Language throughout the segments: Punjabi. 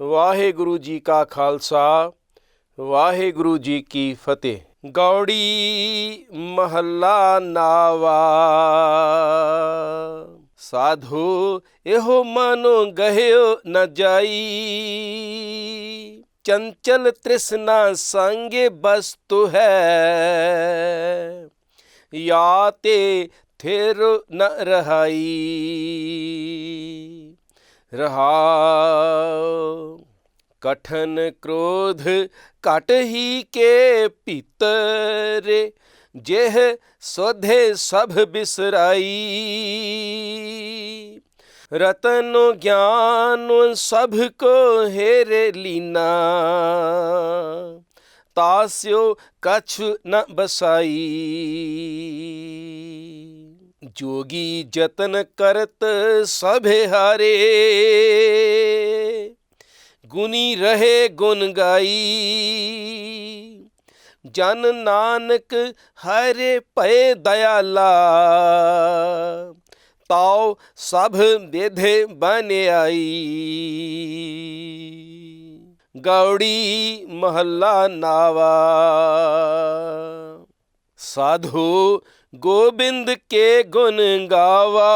ਵਾਹਿਗੁਰੂ ਜੀ ਕਾ ਖਾਲਸਾ, ਵਾਹਿਗੁਰੂ ਜੀ ਕੀ ਫਤਿਹ। ਗੌੜੀ ਮਹੱਲਾ ਨਾਵਾ। ਸਾਧੂ ਇਹੋ ਮਨ ਗਹਿਓ ਨ ਜਾਈ। ਚੰਚਲ ਤ੍ਰਿਸ਼ਨਾ ਸੰਗੇ ਬਸਤੁ ਹੈ। ਯਾ ਤੇ ਥਿਰ ਨ ਰਹਾਈ। ਰਹਾਉ। ਕਠਨ ਕ੍ਰੋਧ ਘਟ ਹੀ ਕੇ ਭੀਤਰੇ ਜਿਹ ਸੋਧੇ ਸਭ ਬਿਸਰਾਈ। ਰਤਨ ਗਿਆਨ ਸਭ ਕੋ ਹੇਰੇ ਲੀਨਾ, ਤਾਸਿਓ ਕਛ ਨ ਬਸਾਈ। ਜੋਗੀ ਜਤਨ ਕਰਤ ਸਭੇ ਹਾਰੇ। ਗੁਨੀ ਰਹੇ ਗੁਣ ਗਾਈ। ਜਨ ਨਾਨਕ ਹਰੇ ਭਏ ਦਇਆਲਾ। ਤਾਉ ਸਭ ਵਿਧੇ ਬਨਿਆਈ। ਗੌੜੀ ਮਹੱਲਾ ਨਾਵਾ। ਸਾਧੂ ਗੋਬਿੰਦ ਕੇ ਗੁਣ ਗਾਵਾ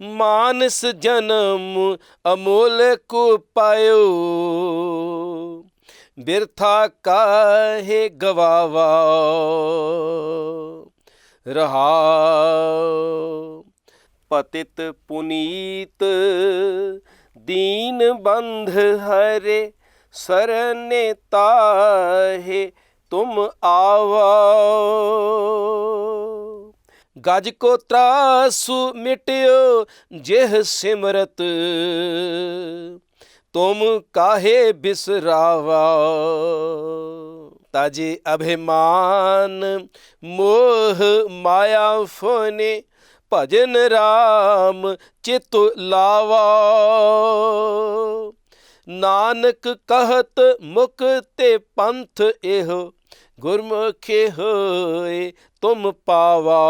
ਮਾਨਸ ਜਨਮ ਅਮੋਲ ਕੋ ਪਾਇਓ ਬਿਰਥਾ ਕਾਹੇ ਗਵਾਵਾ ਰਹਾਉ ਪਤਿਤ ਪੁਨੀਤ दीन बंध हरे सरने ताहे ਤੁਮ ਆਵਾ। ਗਜ ਕੋ ਤਰਾਸੁ ਮਿਟਿਓ ਜਿਹ ਸਿਮਰਤ, ਤੁਮ ਕਾਹੇ ਬਿਸਰਾਵਾ। ਤਾਜੇ ਅਭਿਮਾਨ ਮੋਹ ਮਾਇਆ ਫੋਨੇ, ਭਜਨ RAM ਚਿਤ ਲਾਵਾ। ਨਾਨਕ ਕਹਤ ਮੁਖ ਤੇ ਪੰਥ ਇਹੋ ਗੁਰਮੁਖੇ ਹੋਏ ਤੁਮ ਪਾਵਾ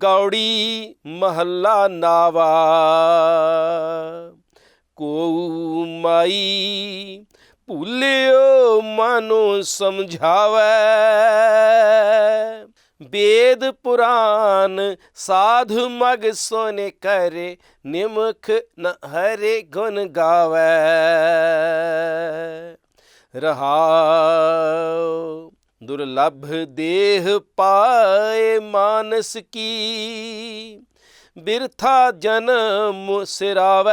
ਗੌੜੀ ਮਹੱਲਾ ਨਾਵਾ ਕੋ ਮਾਈ ਭੁੱਲਿਓ ਮਨੋ ਸਮਝਾਵੇ वेद पुराण साधु मग सोने करे निमुख न हरे गुण गावे ਰਹਾਉ। ਦੁਰਲਭ ਦੇਹ ਪਾਏ ਮਾਨਸ ਕੀ। ਬਿਰਥਾ ਜਨਮ ਸਿਰਾਵੇ।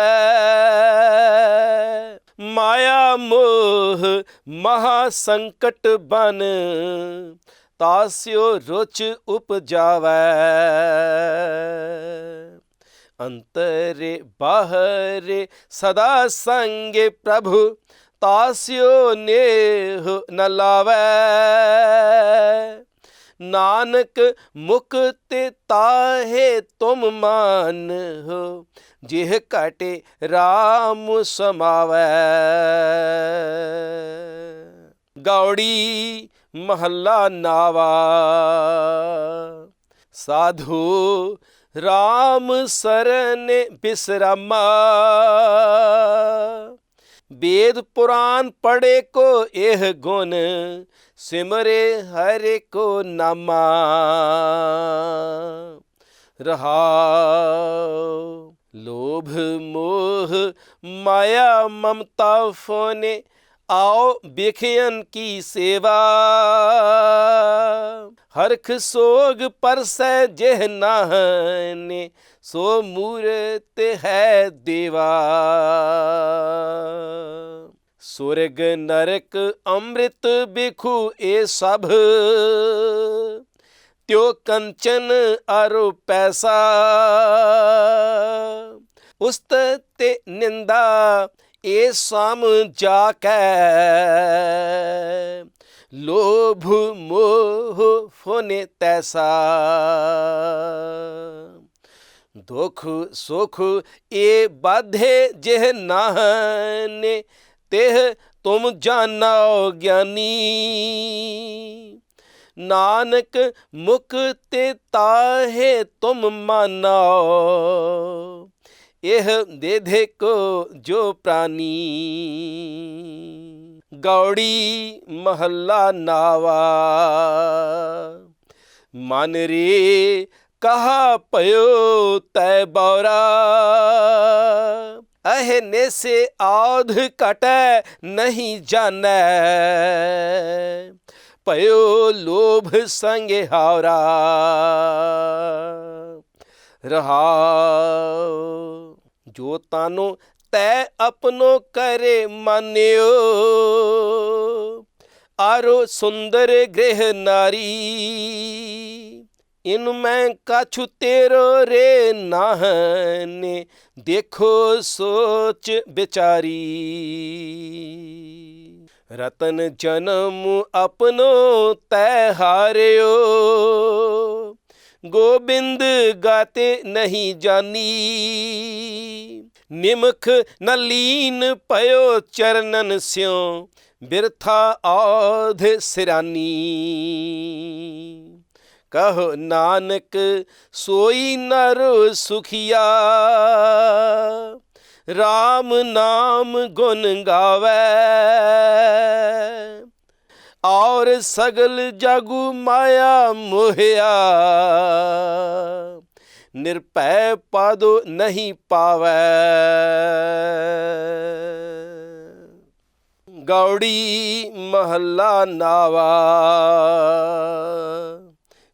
ਮਾਇਆ ਮੋਹ ਮਹਾ ਸੰਕਟ ਬਨ ਤਾਸਿਓ ਰੁਚ ਉਪਜਾਵੇ। ਅੰਤਰੇ ਬਾਹਰੇ ਸਦਾ ਸੰਗੇ ਪ੍ਰਭੂ। ਤਾਸਿਓ ਨੇਹ ਨ ਲਾਵੈ। ਨਾਨਕ ਮੁਖ ਤੇ ਤਾਹੇ ਤੁਮ ਮਾਨ ਹੋ ਜਿਹ ਘਟੇ RAM ਸਮਾਵੈ। ਗੌੜੀ ਮਹੱਲਾ ਨਾਵਾ, ਸਾਧੂ RAM ਸਰਨ ਬਿਸਰਮਾ। वेद पुराण पढ़े को एह गुण सिमरे हरे को नामा रहा लोभ मोह माया ममता फोने आओ बिखियन की सेवा ਹਰਖ ਸੋਗ ਪਰਸੈ ਜਿਹ ਨਾਹਨੇ, ਸੋ ਮੂਰਤ ਹੈ ਦੇਵਾ। ਸੁਰਗ ਨਰਕ ਅੰਮ੍ਰਿਤ ਬਿਖੂ ਇਹ ਸਭ, ਤਿਉ ਕੰਚਨ ਅਰੁ ਪੈਸਾ। ਉਸਤ ਤੇ ਨਿੰਦਾ ਇਹ ਸਾਮ ਜਾ ਕੈ ਲੋਭ ਮੋਹ ਫੋਨੇ ਤੈਸਾ ਦੁਖ ਸੁਖ ਇਹ ਬਾਧੇ ਜਿਹ ਨਾਹਨੇ ਤਿਹ ਤੁਮ ਜਾਣੋ ਗਿਆਨੀ ਨਾਨਕ ਮੁਖ ਤੇ ਤਾਹੇ ਤੁਮ ਮਾਨੋ ਇਹ ਦੇਧੇ ਕੋ ਜੋ ਪ੍ਰਾਨੀ ਗੌੜੀ ਮਹੱਲਾ ਨਾਵਾ। ਮਨ ਰੇ ਕਹਾ ਭਇਓ ਤੈ ਬੌਰਾ। ਅਹ ਨੇਸੇ ਆਧ ਕਟੈ ਨਹੀਂ ਜਾਣੈ। ਭਇਓ ਲੋਭ ਸੰਗ ਹਾਵਰਾ। ਰਹਾਉ ਜੋ ਤਾਨੋ ਤੈ ਆਪਣੋ ਕਰੇ ਮੰਨਿਓ। ਆਰੋ ਸੁੰਦਰ ਗ੍ਰਹਿ ਨਾਰੀ, ਇਨ ਮੈਂ ਕਾਛੂ ਤੇਰੋ ਰੇ ਨਾਹਨੇ, ਦੇਖੋ ਸੋਚ ਵਿਚਾਰੀ। ਰਤਨ ਜਨਮ ਆਪਣੋ ਤੈ ਹਾਰਿਓ, ਗੋਬਿੰਦ ਗਾਤੇ ਨਹੀਂ ਜਾਨੀ। ਨਿਮਖ ਨ ਲੀਨ ਪਇਓ ਚਰਨਨ ਸਿਉ, ਬਿਰਥਾ ਆਧ ਸਿਰਾਨੀ। ਕਹੋ ਨਾਨਕ, ਸੋਈ ਨਰ ਸੁਖੀਆ RAM ਨਾਮ ਗੁਣ ਗਾਵੇ। ਔਰ ਸਗਲ ਜਗੂ ਮਾਇਆ ਮੋਹਿਆ ਨਿਰਭੈ ਪਾਦੋ ਨਹੀਂ ਪਾਵੈ। ਗੌੜੀ ਮਹੱਲਾ ਨਾਵਾ।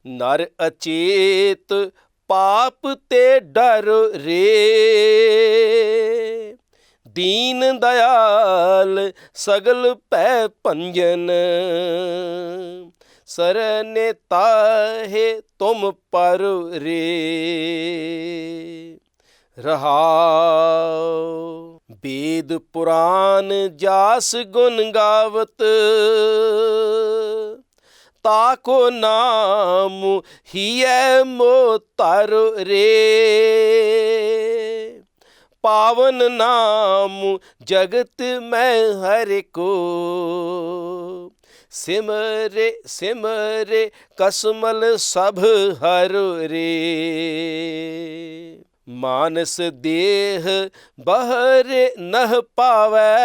ਨਰ ਅਚੇਤ ਪਾਪ ਤੇ ਡਰ ਰੇ। ਦੀਨ ਦਇਆਲ ਸਗਲ ਭੈ ਭੰਜਨ। ਸਰਨੇ ਤਾਹੇ ਤੁਮ ਪਰ ਰੇ। ਰਹਾਉ ਵੇਦ ਪੁਰਾਨ ਜਾਸ ਗੁਣ ਗਾਵਤ। ਤਾਕੋ ਨਾਮ ਹੀਐ ਮੋ ਤਰ ਰੇ। ਪਾਵਨ ਨਾਮ ਜਗਤ ਮੈਂ ਹਰ ਕੋ। ਸਿਮਰੇ ਸਿਮਰੇ ਕਸਮਲ ਸਭ ਹਰ ਰੇ। ਮਾਨਸ ਦੇਹ ਬਹਰ ਨਹ ਪਾਵੈ।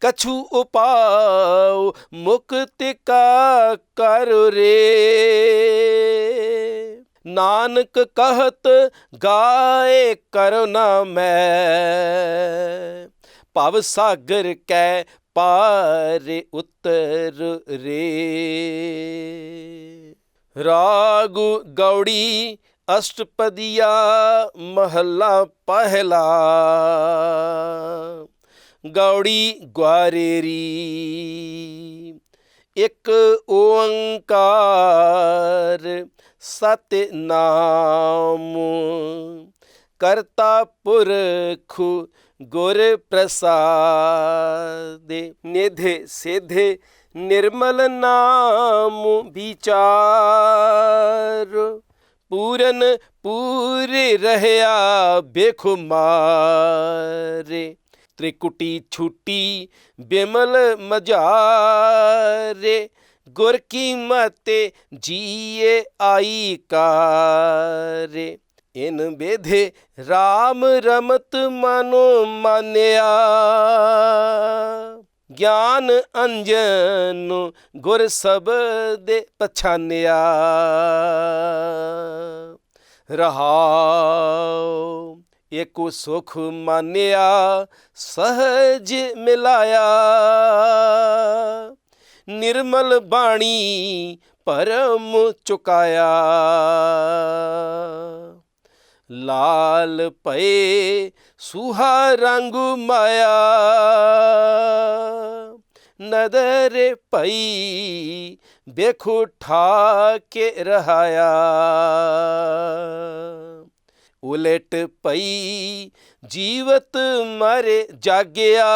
ਕਛੂ ਉਪਾਉ ਮੁਕਤ ਕਾ ਕਰ ਰੇ। ਨਾਨਕ ਕਹਤ ਗਾਏ ਕਰੁਣਾ ਮੈਂ। ਭਵ ਸਾਗਰ ਕੈ ਪਾਰ ਉਤਰ ਰੇ। ਰਾਗੁ ਗੌੜੀ ਅਸ਼ਟਪਦੀਆ ਮਹੱਲਾ ਪਹਿਲਾ। ਗੌੜੀ ਗਵਾਰੇਰੀ ਇੱਕ ਓੰਕਾਰ ਸਤਿਨਾਮ। ਕਰਤਾ ਪੁਰਖ ਗੁਰ ਪ੍ਰਸਾਦੇ ਨਿਧੇ ਸਿਧੇ ਨਿਰਮਲ ਨਾਮ ਵਿਚਾਰ। ਪੂਰਨ ਪੂਰੇ ਰਹਿਆ ਬੇਖੁਮਾਰੇ। ਤ੍ਰਿਕੁਟੀ ਛੁਟੀ ਬਿਮਲ ਮਝਾਰੇ ਗੁਰ ਕੀ ਮਤੇ ਜੀਏ ਆਈ ਕਾਰੇ। ਇਨ ਬੇਧੇ RAM ਰਮਤ ਮਨੋ ਮਾਨਿਆ। ਗਿਆਨ ਅੰਜਨ ਗੁਰ ਸਬਦੇ ਪਛਾਨਿਆ। ਰਹਾਉ ਏਕੋ ਸੁਖ ਮਾਨਿਆ, ਸਹਜ ਮਿਲਾਇਆ। ਨਿਰਮਲ ਬਾਣੀ ਪਰਮ ਚੁਕਾਇਆ। ਲਾਲ ਪਏ ਸੁਹਾ ਰੰਗ ਮਾਇਆ। ਨਦਰ ਪਈ ਦੇਖੋ ਠਾ ਕੇ ਰਹਾਇਆ। ਉਲਟ ਪਈ ਜੀਵਤ ਮਰੇ ਜਾਗਿਆ।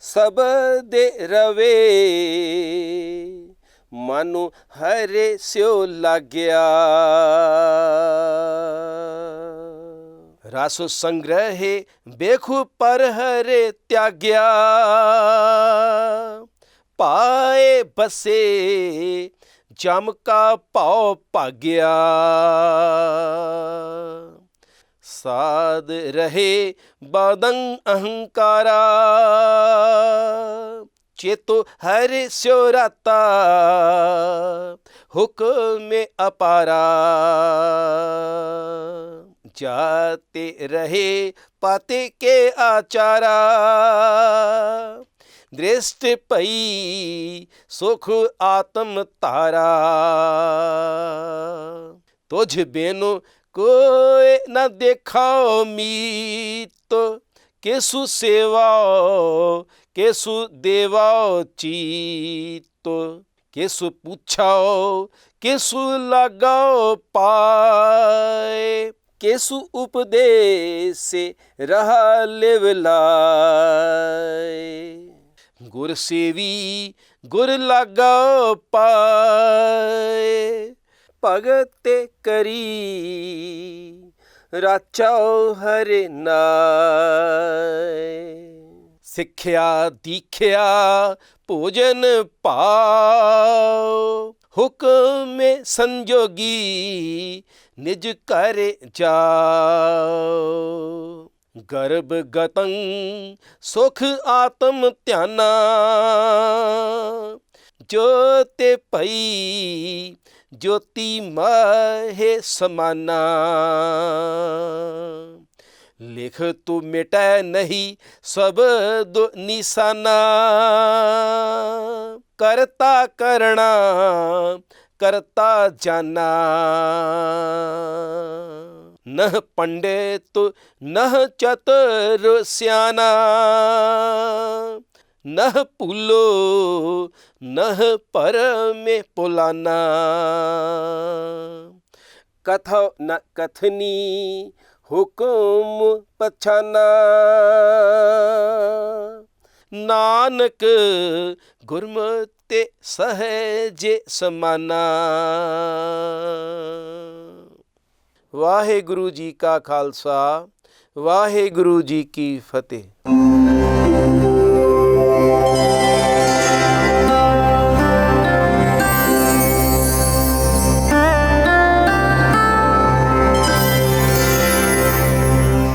ਸਭ ਦੇ ਰਵੇ ਮਨੁ ਹਰੇ ਸਿਓ ਲਾਗਿਆ। ਰਸ ਸੰਗ੍ਰਹਿ ਬੇਖੂ ਪਰ ਹਰੇ ਤਿਆਗਿਆ। ਪਾਏ ਬਸੇ ਜਮ ਕਾ ਭਉ ਭਾਗਿਆ। ਸਾਧ ਰਹੇ ਬਾਦੰ ਅਹੰਕਾਰਾ। ਚੇਤੋ ਹਰਿ ਸਿਉ ਰਾਤਾ ਹੁਕਮੇ ਅਪਾਰਾ। ਜਾਤੇ ਰਹੇ ਪਾਤੇ ਕੇ ਆਚਾਰਾ। ਦ੍ਰਿਸ਼ਟ ਭਈ ਸੁਖ ਆਤਮ ਤਾਰਾ ਤੁਝ ਬਿਨੁ ਕੋਇ ਨ ਦੇਖਾਓ ਮੀਤ, ਕੇਸੂ ਸੇਵਾਓ ਕੇਸੂ ਦੇਵਾਓ ਚੀਤ ਕੇਸੂ ਪੁੱਛਾਓ ਕੇਸੂ ਲਗਾਓ ਪਾਏ ਕੇਸੂ ਉਪਦੇਸੇ ਰਹਾ ਲਿਵ ਲਾਏ ਗੁਰ ਸੇਵੀ ਗੁਰ ਲਾਗਾ ਪਾਏ ਭਗਤ ਕਰੀ ਰਾਚਾਓ ਹਰਿ ਨਾਏ ਸਿੱਖਿਆ, ਦੀਖਿਆ, ਭੋਜਨ ਪਾਓ ਹੁਕਮੇ ਸੰਜੋਗੀ, ਨਿਜ ਕਰ ਜਾਓ ਗਰਭ ਗਤੰ, ਸੁਖ ਆਤਮ ਧਿਆਨਾ। ਜੋਤੇ ਭਈ, ਜੋਤੀ ਮਾਹੇ ਸਮਾਨਾ। ਲਿਖ ਤੂੰ ਮਿਟੈ ਨਹੀਂ ਸਬਦ ਨਿਸਾਨਾ। ਕਰਤਾ ਕਰਣਾ, ਕਰਤਾ ਜਾਨਾ। ਨਹ ਪੰਡਿਤ, ਨਹ ਚਤੁਰ ਸਿਆਨਾ। ਨਹ ਭੁਲੋ, ਨਹ ਪਰਮੇ ਪੁਲਾਨਾ। ਕਥ ਨ ਕਥਨੀ ਹੁਕਮ ਪਛਾਨਾ। ਨਾਨਕ ਗੁਰਮਤਿ ਸਹਜੇ ਸਮਾਨਾ। ਵਾਹਿਗੁਰੂ ਜੀ ਕਾ ਖਾਲਸਾ ਵਾਹਿਗੁਰੂ ਜੀ ਕੀ ਫਤਿਹ।